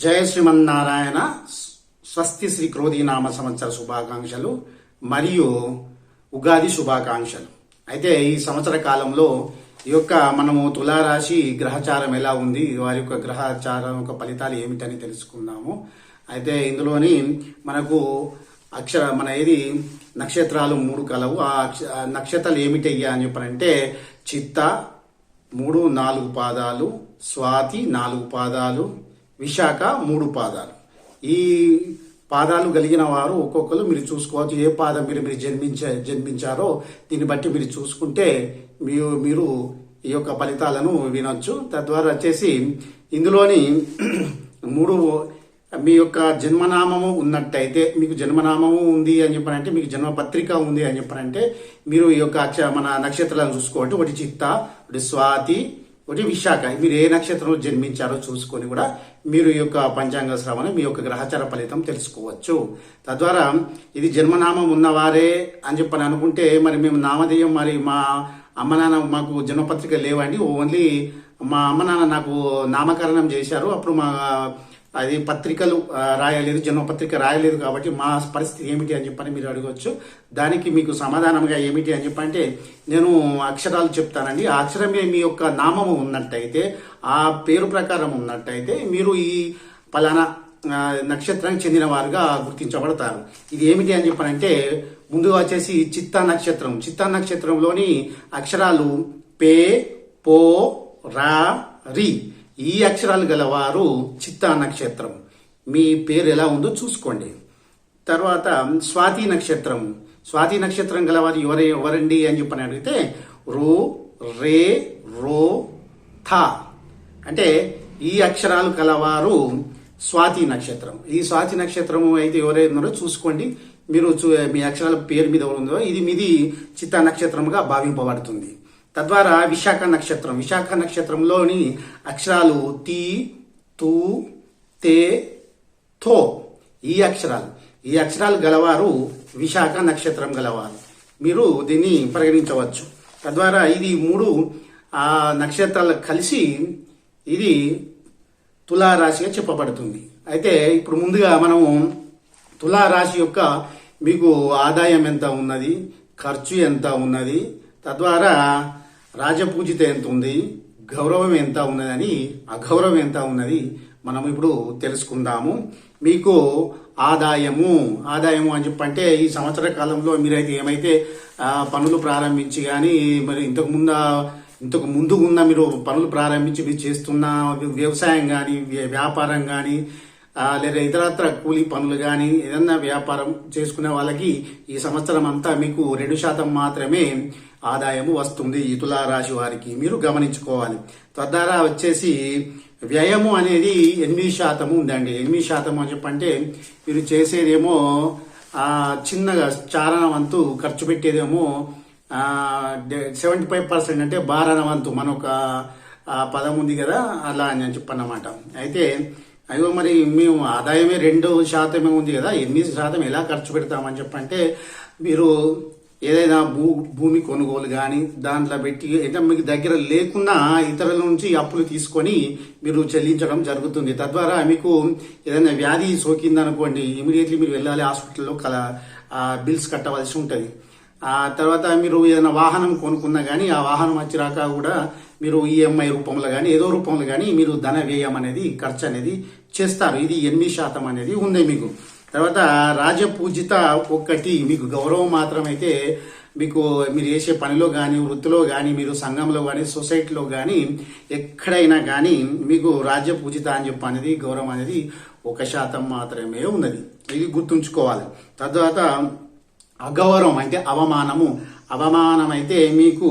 జయ శ్రీమన్నారాయణ స్వస్తి శ్రీ క్రోధీనామ సంవత్సర శుభాకాంక్షలు మరియు ఉగాది శుభాకాంక్షలు. అయితే ఈ సంవత్సర కాలంలో ఈ యొక్క మనము తులారాశి గ్రహచారం ఎలా ఉంది? వారి యొక్క గ్రహచారం యొక్క ఫలితాలు ఏమిటని తెలుసుకుందాము. అయితే ఇందులోని మనకు అక్షర మన ఏది? నక్షత్రాలు మూడు కలవు. ఆ నక్షత్రాలు ఏమిటయ్యా అని చెప్పారంటే చిత్త మూడు నాలుగు పాదాలు స్వాతి నాలుగు పాదాలు విశాఖ మూడు పాదాలు. ఈ పాదాలు కలిగిన వారు ఒక్కొక్కరు మీరు చూసుకోవచ్చు ఏ పాదం మీరు మీరు జన్మించ జన్మించారో దీన్ని బట్టి మీరు చూసుకుంటే మీరు మీరు ఈ యొక్క ఫలితాలను వినొచ్చు. తద్వారా వచ్చేసి ఇందులోని మూడు మీ యొక్క జన్మనామము ఉన్నట్టయితే మీకు జన్మనామము ఉంది అని చెప్పారంటే మీకు జన్మపత్రిక ఉంది అని చెప్పారంటే మీరు ఈ యొక్క మన నక్షత్రాలను చూసుకోవచ్చు. ఒకటి చిత్త ఒకటి స్వాతి ఒకటి విశాఖ. మీరు ఏ నక్షత్రంలో జన్మించారో చూసుకొని కూడా మీరు ఈ యొక్క పంచాంగ శ్రవణం మీ యొక్క గ్రహచార ఫలితం తెలుసుకోవచ్చు. తద్వారా ఇది జన్మనామం ఉన్నవారే అని చెప్పని అనుకుంటే మరి మేము నామధేయం మరి మా అమ్మ నాన్న మాకు జన్మపత్రిక లేవండి. ఓన్లీ మా అమ్మ నాన్న నాకు నామకరణం చేశారు. అప్పుడు మా అది పత్రికలు రాయలేదు జన్మపత్రిక రాయలేదు కాబట్టి మా పరిస్థితి ఏమిటి అని చెప్పని మీరు అడగవచ్చు దానికి మీకు సమాధానంగా ఏమిటి అని చెప్పంటే నేను అక్షరాలు చెప్తానండి. ఆ అక్షరమే మీ యొక్క నామము ఉన్నట్టయితే ఆ పేరు ప్రకారం ఉన్నట్టయితే మీరు ఈ పలానా నక్షత్రానికి చెందిన వారుగా గుర్తించబడతారు. ఇది ఏమిటి అని చెప్పారంటే ముందుగా వచ్చేసి చిత్తా నక్షత్రం. చిత్తా నక్షత్రంలోని అక్షరాలు పే పో రా రి. ఈ అక్షరాలు గలవారు చిత్తా నక్షత్రం. మీ పేరు ఎలా ఉందో చూసుకోండి. తర్వాత స్వాతి నక్షత్రం. స్వాతి నక్షత్రం గలవారు ఎవరే ఎవరండి అని చెప్పని అడిగితే రో రే రో థా. అంటే ఈ అక్షరాలు కలవారు స్వాతి నక్షత్రం. ఈ స్వాతి నక్షత్రము అయితే ఎవరైతే ఉన్నారో చూసుకోండి. మీరు చూ మీ అక్షరాల పేరు మీద ఉందో ఇది మీది చిత్తా నక్షత్రముగా భావింపబడుతుంది. తద్వారా విశాఖ నక్షత్రం విశాఖ నక్షత్రంలోని అక్షరాలు తి తూ తే థో ఈ అక్షరాలు. ఈ అక్షరాలు గలవారు విశాఖ నక్షత్రం గలవారు. మీరు దీన్ని పరిగణించవచ్చు. తద్వారా ఇది మూడు ఆ నక్షత్రాలు కలిసి ఇది తులారాశిగా చెప్పబడుతుంది. అయితే ఇప్పుడు ముందుగా మనము తులారాశి యొక్క మీకు ఆదాయం ఎంత ఉన్నది ఖర్చు ఎంత ఉన్నది తద్వారా రాజపూజిత ఎంత ఉంది? గౌరవం ఎంత ఉన్నదని అగౌరవం ఎంత ఉన్నది మనం ఇప్పుడు తెలుసుకుందాము. మీకు ఆదాయము ఆదాయము అని చెప్పంటే ఈ సంవత్సర కాలంలో మీరైతే ఏమైతే పనులు ప్రారంభించి కానీ మరి ఇంతకు ముందు ఇంతకు ముందు ఉన్న మీరు పనులు ప్రారంభించి మీరు చేస్తున్న వ్యవసాయం కానీ వ్యాపారం కానీ లేదా ఇతరత్ర కూలీ పనులు కానీ ఏదన్నా వ్యాపారం చేసుకునే వాళ్ళకి ఈ సంవత్సరం అంతా మీకు రెండు శాతం మాత్రమే ఆదాయము వస్తుంది ఈ తులారాశి వారికి. మీరు గమనించుకోవాలి. తద్వారా వచ్చేసి వ్యయము అనేది ఎనిమిది శాతము ఉందండి. ఎనిమిది శాతం అని చెప్పంటే మీరు చేసేదేమో చిన్నగా చారణ వంతు ఖర్చు పెట్టేదేమో సెవెంటీ ఫైవ్ పర్సెంట్ అంటే బారణ వంతు మనొక ఒక పదం ఉంది కదా అలా అని చెప్పన్నమాట. అయితే అయ్యో మరి మేము ఆదాయమే రెండు శాతమే ఉంది కదా ఎనిమిది శాతం ఎలా ఖర్చు పెడతామని చెప్పంటే మీరు ఏదైనా భూ భూమి కొనుగోలు కానీ దాంట్లో పెట్టి అంటే మీకు దగ్గర లేకున్నా ఇతరుల నుంచి అప్పులు తీసుకొని మీరు చెల్లించడం జరుగుతుంది. తద్వారా మీకు ఏదైనా వ్యాధి సోకిందనుకోండి ఇమీడియట్లీ మీరు వెళ్ళాలి హాస్పిటల్లో కల బిల్స్ కట్టవలసి ఉంటుంది. ఆ తర్వాత మీరు ఏదైనా వాహనం కొనుక్కున్నా కానీ ఆ వాహనం వచ్చిరాక కూడా మీరు ఈఎంఐ రూపంలో కానీ ఏదో రూపంలో కానీ మీరు ధన వ్యయం అనేది ఖర్చు అనేది చేస్తారు. ఇది ఎనిమిది శాతం అనేది ఉంది మీకు. తర్వాత రాజపూజిత ఒక్కటి మీకు గౌరవం మాత్రమైతే మీకు మీరు చేసే పనిలో కానీ వృత్తిలో కానీ మీరు సంఘంలో కానీ సొసైటీలో కానీ ఎక్కడైనా కానీ మీకు రాజ్య పూజిత అని చెప్పి అనేది గౌరవం అనేది ఒక శాతం మాత్రమే ఉన్నది. ఇది గుర్తుంచుకోవాలి. తర్వాత అగౌరవం అంటే అవమానము. అవమానం అయితే మీకు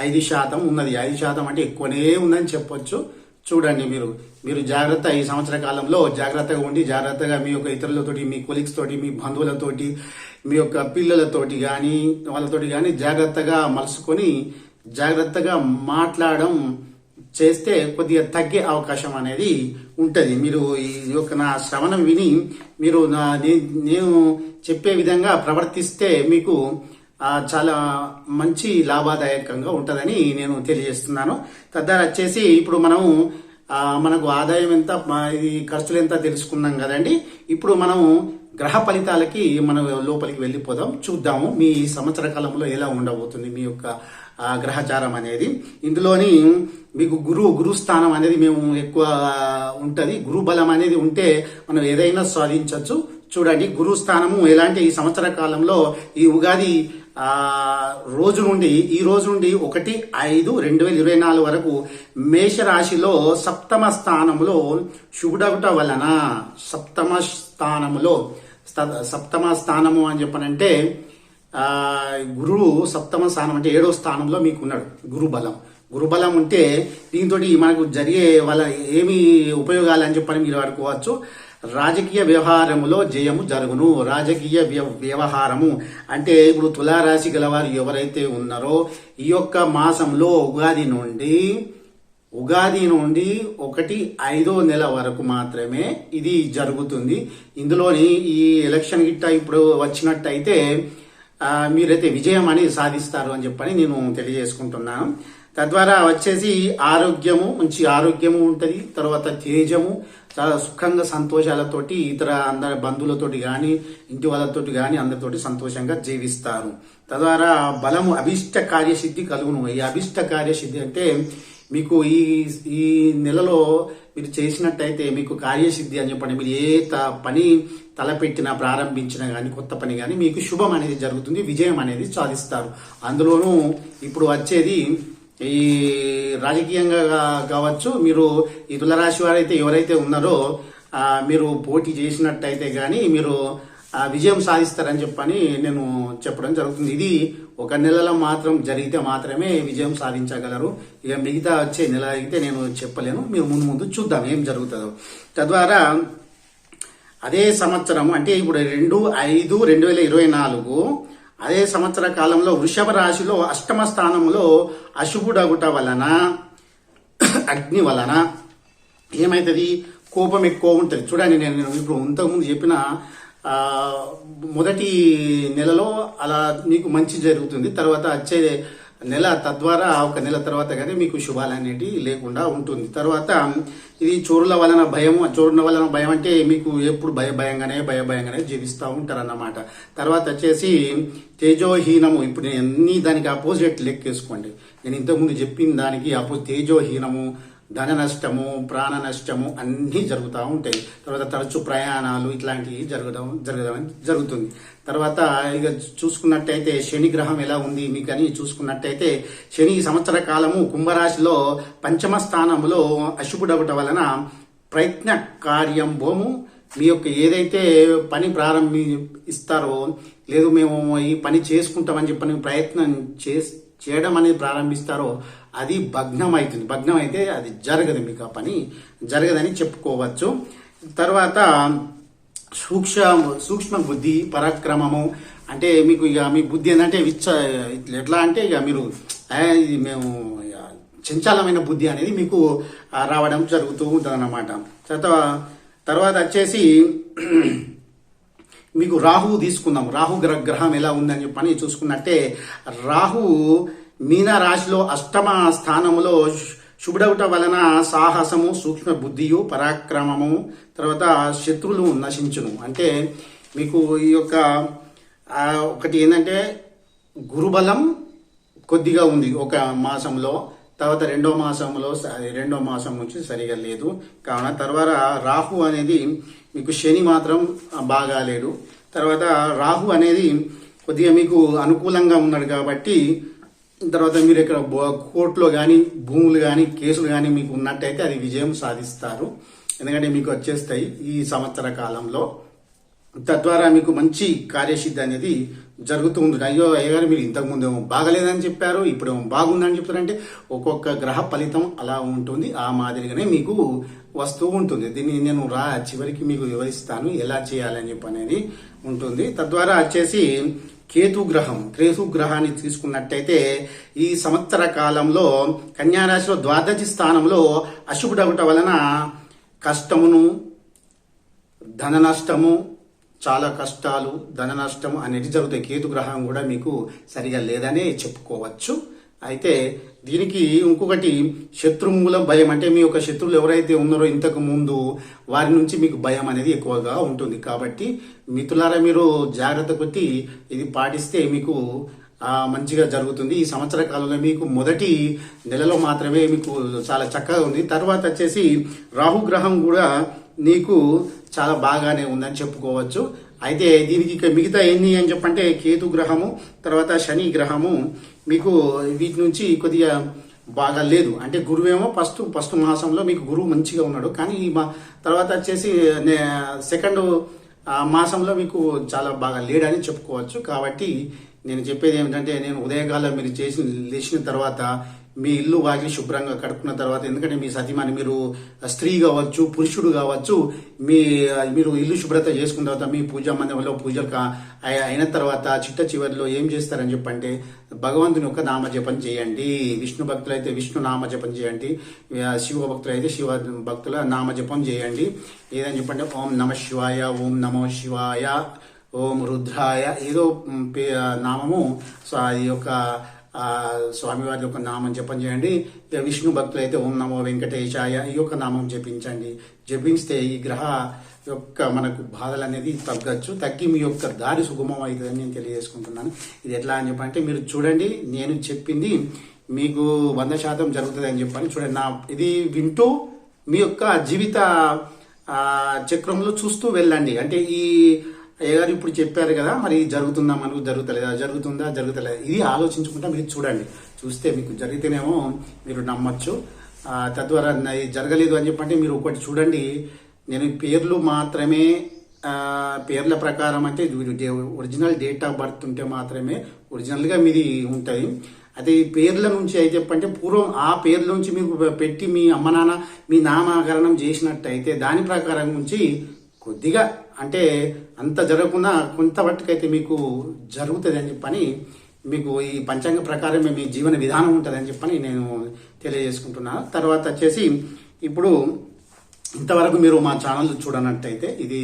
ఐదు శాతం ఉన్నది. ఐదు శాతం అంటే ఎక్కువనే ఉందని చెప్పొచ్చు. చూడండి మీరు మీరు జాగ్రత్త ఈ సంవత్సర కాలంలో జాగ్రత్తగా ఉండి జాగ్రత్తగా మీ యొక్క ఇతరులతోటి మీ కొలీగ్స్ తోటి మీ బంధువులతోటి మీ యొక్క పిల్లలతోటి కానీ వాళ్ళతోటి కానీ జాగ్రత్తగా మలుసుకొని జాగ్రత్తగా మాట్లాడడం చేస్తే కొద్దిగా తగ్గే అవకాశం అనేది ఉంటుంది. మీరు ఈ యొక్క నా శ్రవణం విని మీరు నా నే- నేను చెప్పే విధంగా ప్రవర్తిస్తే మీకు చాలా మంచి లాభదాయకంగా ఉంటుందని నేను తెలియజేస్తున్నాను. తద్వారా వచ్చేసి ఇప్పుడు మనము మనకు ఆదాయం ఎంత ఇది ఖర్చులు ఎంత తెలుసుకున్నాం కదండి. ఇప్పుడు మనము గ్రహ ఫలితాలకి మనం లోపలికి వెళ్ళిపోదాం. చూద్దాము మీ సంవత్సర కాలంలో ఎలా ఉండబోతుంది మీ యొక్క గ్రహచారం అనేది. ఇందులోని మీకు గురు గురు స్థానం అనేది మేము ఎక్కువ ఉంటుంది. గురు బలం అనేది ఉంటే మనం ఏదైనా సాధించవచ్చు చూడండి గురు స్థానము ఎలాంటి ఈ సంవత్సర కాలంలో ఈ ఉగాది రోజు నుండి ఈ రోజు నుండి ఒకటి ఐదు రెండు వేల ఇరవై నాలుగు వరకు మేషరాశిలో సప్తమ స్థానంలో శుభుడగుట వలన సప్తమ స్థానములో సప్తమ స్థానము అని చెప్పనంటే గురువు సప్తమ స్థానం అంటే ఏడో స్థానంలో మీకు ఉన్నాడు గురుబలం. గురుబలం ఉంటే దీంతో మనకు జరిగే వల్ల ఏమి ఉపయోగాలు అని చెప్పని మీరు అనుకోవచ్చు. రాజకీయ వ్యవహారములో జయము జరుగును. రాజకీయ వ్యవహారము అంటే ఇప్పుడు తులారాశి గలవారు ఎవరైతే ఉన్నారో ఈ యొక్క మాసంలో ఉగాది నుండి ఉగాది నుండి ఒకటి ఐదో నెల వరకు మాత్రమే ఇది జరుగుతుంది. ఇందులోని ఈ ఎలక్షన్ గిట్ట ఇప్పుడు వచ్చినట్టయితే మీరైతే విజయం అని సాధిస్తారు అని చెప్పని నేను తెలియజేసుకుంటున్నాను. తద్వారా వచ్చేసి ఆరోగ్యము మంచి ఆరోగ్యము ఉంటుంది తర్వాత తేజము చాలా సుఖంగా సంతోషాలతోటి ఇతర అందరి బంధువులతోటి కానీ ఇంటి వాళ్ళతోటి కానీ అందరితోటి సంతోషంగా జీవిస్తారు. తద్వారా బలము అభిష్ట కార్యసిద్ధి కలుగును. ఈ అభిష్ట కార్యసిద్ధి అంటే మీకు ఈ ఈ నెలలో మీరు చేసినట్టయితే మీకు కార్యసిద్ధి అని చెప్పండి. మీరు ఏ త- పని తలపెట్టినా ప్రారంభించినా కానీ కొత్త పని కానీ మీకు శుభం అనేది జరుగుతుంది విజయం అనేది సాధిస్తారు. అందులోనూ ఇప్పుడు వచ్చేది ఈ రాజకీయంగా కావచ్చు మీరు ఈ తులరాశి వారైతే ఎవరైతే ఉన్నారో మీరు పోటీ చేసినట్టయితే కానీ మీరు విజయం సాధిస్తారని చెప్పని నేను చెప్పడం జరుగుతుంది. ఇది ఒక నెలలో మాత్రం జరిగితే మాత్రమే విజయం సాధించగలరు. ఇక మిగతా వచ్చే నెల అయితే నేను చెప్పలేను. మీరు ముందు ముందు చూద్దాం ఏం జరుగుతుందో. తద్వారా అదే సంవత్సరం అంటే ఇప్పుడు రెండు ఐదు రెండు వేల ఇరవై నాలుగు అదే సంవత్సర కాలంలో వృషభ రాశిలో అష్టమ స్థానంలో అశుభుడగుట వలన అగ్ని వలన ఏమైతుంది? కోపం ఎక్కువ ఉంటుంది. చూడండి నేను నేను ఇప్పుడు ఇంతకుముందు చెప్పిన మొదటి నెలలో అలా మీకు మంచి జరుగుతుంది. తర్వాత వచ్చే నెల తద్వారా ఒక నెల తర్వాత కానీ మీకు శుభాలు అనేటివి లేకుండా ఉంటుంది. తర్వాత ఇది చోరుల వలన భయం చోరుల వలన భయం అంటే మీకు ఎప్పుడు భయ భయంగానే భయ భయంగానే జీవిస్తూ ఉంటారన్నమాట. తర్వాత వచ్చేసి తేజోహీనము. ఇప్పుడు నేను అన్ని దానికి అపోజిట్ లెక్కేసుకోండి. నేను ఇంతకుముందు చెప్పిన దానికి అపో తేజోహీనము ధన నష్టము ప్రాణ నష్టము అన్నీ జరుగుతూ ఉంటాయి. తర్వాత తరచు ప్రయాణాలు ఇట్లాంటివి జరగడం జరగడం జరుగుతుంది. తర్వాత ఇక చూసుకున్నట్టయితే శని గ్రహం ఎలా ఉంది మీకు అని చూసుకున్నట్టయితే శని సంవత్సర కాలము కుంభరాశిలో పంచమ స్థానంలో అశుభుడవట వలన ప్రయత్న కార్యం భూము మీ యొక్క ఏదైతే పని ప్రారంభి ఇస్తారో లేదు మేము ఈ పని చేసుకుంటామని చెప్పని ప్రయత్నం చే చేయడం అనేది ప్రారంభిస్తారో అది భగ్నం అవుతుంది భగ్నం అయితే అది జరగదు మీకు ఆ పని. జరగదని చెప్పుకోవచ్చు. తర్వాత సూక్ష్మ సూక్ష్మ బుద్ధి పరాక్రమము అంటే మీకు ఇక మీ బుద్ధి ఏంటంటే విచ్చ ఇట్లా ఎట్లా అంటే ఇక మీరు ఇది మేము ఇక చంచలమైన బుద్ధి అనేది మీకు రావడం జరుగుతూ ఉంటుంది అన్నమాట తర్వాత తర్వాత వచ్చేసి మీకు రాహు తీసుకుందాం. రాహు గ్రహ గ్రహం ఎలా ఉందని చెప్పని చూసుకున్నట్టే రాహు మీన రాశిలో అష్టమ స్థానములో శుభుడవుట వలన సాహసము సూక్ష్మ బుద్ధియు పరాక్రమము తర్వాత శత్రువులు నశించును. అంటే మీకు ఈ యొక్క ఒకటి ఏంటంటే గురుబలం కొద్దిగా ఉంది ఒక మాసంలో. తర్వాత రెండో మాసంలో రెండో మాసం నుంచి సరిగా లేదు. కావున తర్వాత రాహు అనేది మీకు శని మాత్రం బాగాలేడు తర్వాత రాహు అనేది కొద్దిగా మీకు అనుకూలంగా ఉన్నాడు కాబట్టి తర్వాత మీరు ఇక్కడ బో- కోర్టులో కానీ భూములు కానీ కేసులు కానీ మీకు ఉన్నట్టయితే అది విజయం సాధిస్తారు. ఎందుకంటే మీకు వచ్చేస్తాయి ఈ సంవత్సర కాలంలో. తద్వారా మీకు మంచి కార్యసిద్ధి అనేది జరుగుతూ ఉంటుంది. అయ్యో అయ్యగారు మీరు ఇంతకుముందు ఏమో బాగలేదని చెప్పారు ఇప్పుడు ఏమో బాగుందని చెప్తారంటే ఒక్కొక్క గ్రహ ఫలితం అలా ఉంటుంది. ఆ మాదిరిగానే మీకు వస్తూ ఉంటుంది. దీన్ని నేను రా చివరికి మీకు వివరిస్తాను ఎలా చేయాలని చెప్పి అనేది ఉంటుంది. తద్వారా వచ్చేసి కేతు గ్రహం కేతు గ్రహాన్ని తీసుకున్నట్టయితే ఈ సంవత్సర కాలంలో కన్యారాశిలో ద్వాదశి స్థానంలో అశుభుడవటం వలన కష్టమును ధన నష్టము చాలా కష్టాలు ధన నష్టము అనేది జరుగుతాయి. కేతు గ్రహం కూడా మీకు సరిగా లేదనే చెప్పుకోవచ్చు. అయితే దీనికి ఇంకొకటి శత్రుమూల భయం. అంటే మీ యొక్క శత్రువులు ఎవరైతే ఉన్నారో ఇంతకు ముందు వారి నుంచి మీకు భయం అనేది ఎక్కువగా ఉంటుంది. కాబట్టి మిత్రులారా మీరు జాగ్రత్త కొట్టి ఇది పాటిస్తే మీకు మంచిగా జరుగుతుంది. ఈ సంవత్సర కాలంలో మీకు మొదటి నెలలో మాత్రమే మీకు చాలా చక్కగా ఉంది. తర్వాత వచ్చేసి రాహుగ్రహం కూడా నీకు చాలా బాగానే ఉందని చెప్పుకోవచ్చు. అయితే దీనికి ఇక మిగతా ఎన్ని అని చెప్పంటే కేతు గ్రహము తర్వాత శని గ్రహము మీకు వీటి నుంచి కొద్దిగా బాగా లేదు. అంటే గురువేమో ఫస్ట్ ఫస్ట్ మాసంలో మీకు గురువు మంచిగా ఉన్నాడు. కానీ ఈ మా తర్వాత వచ్చేసి నే- సెకండ్ మాసంలో మీకు చాలా బాగా లేడని చెప్పుకోవచ్చు. కాబట్టి నేను చెప్పేది ఏమిటంటే నేను ఉదయకాలం మీరు చేసి లేచిన తర్వాత మీ ఇల్లు వాకిలి శుభ్రంగా కడుక్కున్న తర్వాత ఎందుకంటే మీ సతీమణి మీరు స్త్రీ కావచ్చు పురుషుడు కావచ్చు మీ మీరు ఇల్లు శుభ్రత చేసుకున్న తర్వాత మీ పూజా మందిరంలో పూజలు అయిన తర్వాత చిట్ట చివరిలో ఏం చేస్తారని చెప్పంటే భగవంతుని యొక్క నామజపం చేయండి. విష్ణు భక్తులు అయితే విష్ణు నామజపం చేయండి. శివ భక్తులు అయితే శివ భక్తుల నామజపం చేయండి. ఏదని చెప్పంటే ఓం నమ శివాయ ఓం నమో శివాయ ఓం రుద్రాయ ఏదో నామము సో అది యొక్క స్వామివారి యొక్క నామం జపం చేయండి. విష్ణు భక్తులు అయితే ఓం నమో వెంకటేశాయ ఈ యొక్క నామం జపించండి. జపించితే ఈ గ్రహ యొక్క మనకు బాధలు అనేది తగ్గచ్చు. తగ్గి మీ యొక్క దారి సుగమం అవుతుందని నేను తెలియజేసుకుంటున్నాను. ఇది ఎట్లా అని చెప్పంటే మీరు చూడండి నేను చెప్పింది మీకు వంద శాతం జరుగుతుంది అని చెప్పని చూడండి నా ఇది వింటూ మీ యొక్క జీవిత చక్రంలో చూస్తూ వెళ్ళండి. అంటే ఈ అయ్యగారు ఇప్పుడు చెప్పారు కదా మరి జరుగుతుందా మనకు? జరుగుతలేదా? జరుగుతుందా? జరుగుతలేదా? ఇది ఆలోచించుకుంటా మీరు చూడండి. చూస్తే మీకు జరిగితేనేమో మీరు నమ్మచ్చు. తద్వారా జరగలేదు అని చెప్పంటే మీరు ఒకటి చూడండి. నేను పేర్లు మాత్రమే పేర్ల ప్రకారం అంటే ఒరిజినల్ డేట్ ఆఫ్ బర్త్ ఉంటే మాత్రమే ఒరిజినల్గా మీది ఉంటుంది అయితే ఈ పేర్ల నుంచి అయితే చెప్పంటే పూర్వం ఆ పేర్ల నుంచి మీకు పెట్టి మీ అమ్మ నాన్న మీ నామకరణం చేసినట్టయితే దాని ప్రకారం నుంచి కొద్దిగా అంటే అంత జరగకుండా కొంత మట్టుకైతే మీకు జరుగుతుంది అని చెప్పని మీకు ఈ పంచాంగ ప్రకారమే మీ జీవన విధానం ఉంటుంది అని చెప్పని నేను తెలియజేసుకుంటున్నాను తర్వాత వచ్చేసి ఇప్పుడు ఇంతవరకు మీరు మా ఛానల్ చూడనట్టయితే ఇది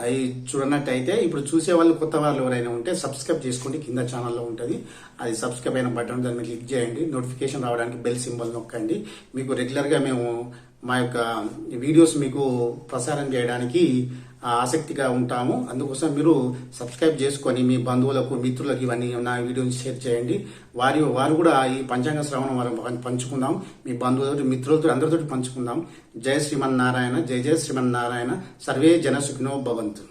అవి చూడనట్టయితే ఇప్పుడు చూసే వాళ్ళు కొత్త వాళ్ళు ఎవరైనా ఉంటే సబ్స్క్రైబ్ చేసుకోండి కింద ఛానల్లో ఉంటుంది. అది సబ్స్క్రైబ్ అయిన బటన్ దాన్ని క్లిక్ చేయండి నోటిఫికేషన్ రావడానికి బెల్ సింబల్ నొక్కండి. మీకు రెగ్యులర్గా మేము మా యొక్క వీడియోస్ మీకు ప్రసారం చేయడానికి ఆసక్తిగా ఉంటాము. అందుకోసం మీరు సబ్స్క్రైబ్ చేసుకొని మీ బంధువులకు మిత్రులకు ఇవన్నీ నా వీడియోని షేర్ చేయండి. వారి వారు కూడా ఈ పంచాంగ శ్రవణం వారు పంచుకుందాం. మీ బంధువులతో మిత్రులతో అందరితో పంచుకుందాం. జయ శ్రీమన్నారాయణ జయ జయ శ్రీమన్నారాయణ. సర్వే జన సుఖినో భవంతు.